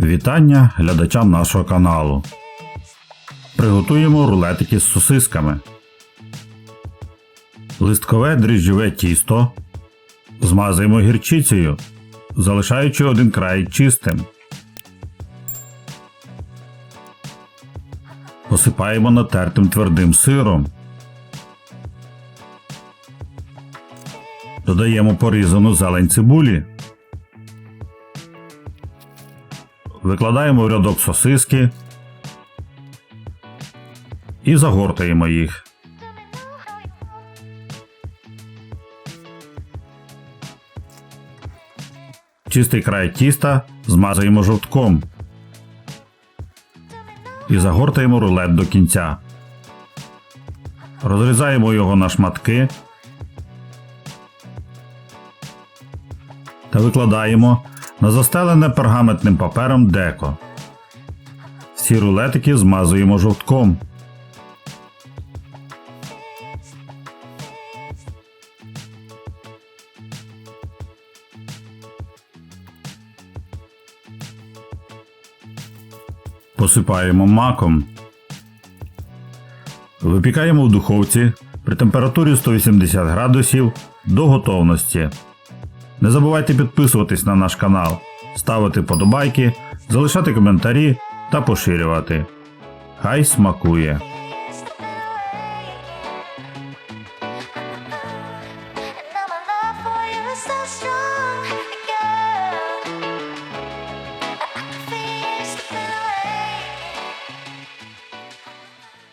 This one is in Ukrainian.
Вітання глядачам нашого каналу. Приготуємо рулетики з сосисками. Листкове дріжджове тісто змазуємо гірчицею, залишаючи один край чистим. Посипаємо натертим твердим сиром. Додаємо порізану зелень цибулі. Викладаємо в рядок сосиски і загортаємо їх. Чистий край тіста змазуємо жовтком і загортаємо рулет до кінця. Розрізаємо його на шматки та викладаємо на застелене пергаментним папером деко. Всі рулетики змазуємо жовтком. Посипаємо маком. Випікаємо в духовці при температурі 180 градусів до готовності. Не забувайте підписуватись на наш канал, ставити подобайки, залишати коментарі та поширювати. Хай смакує! so strong.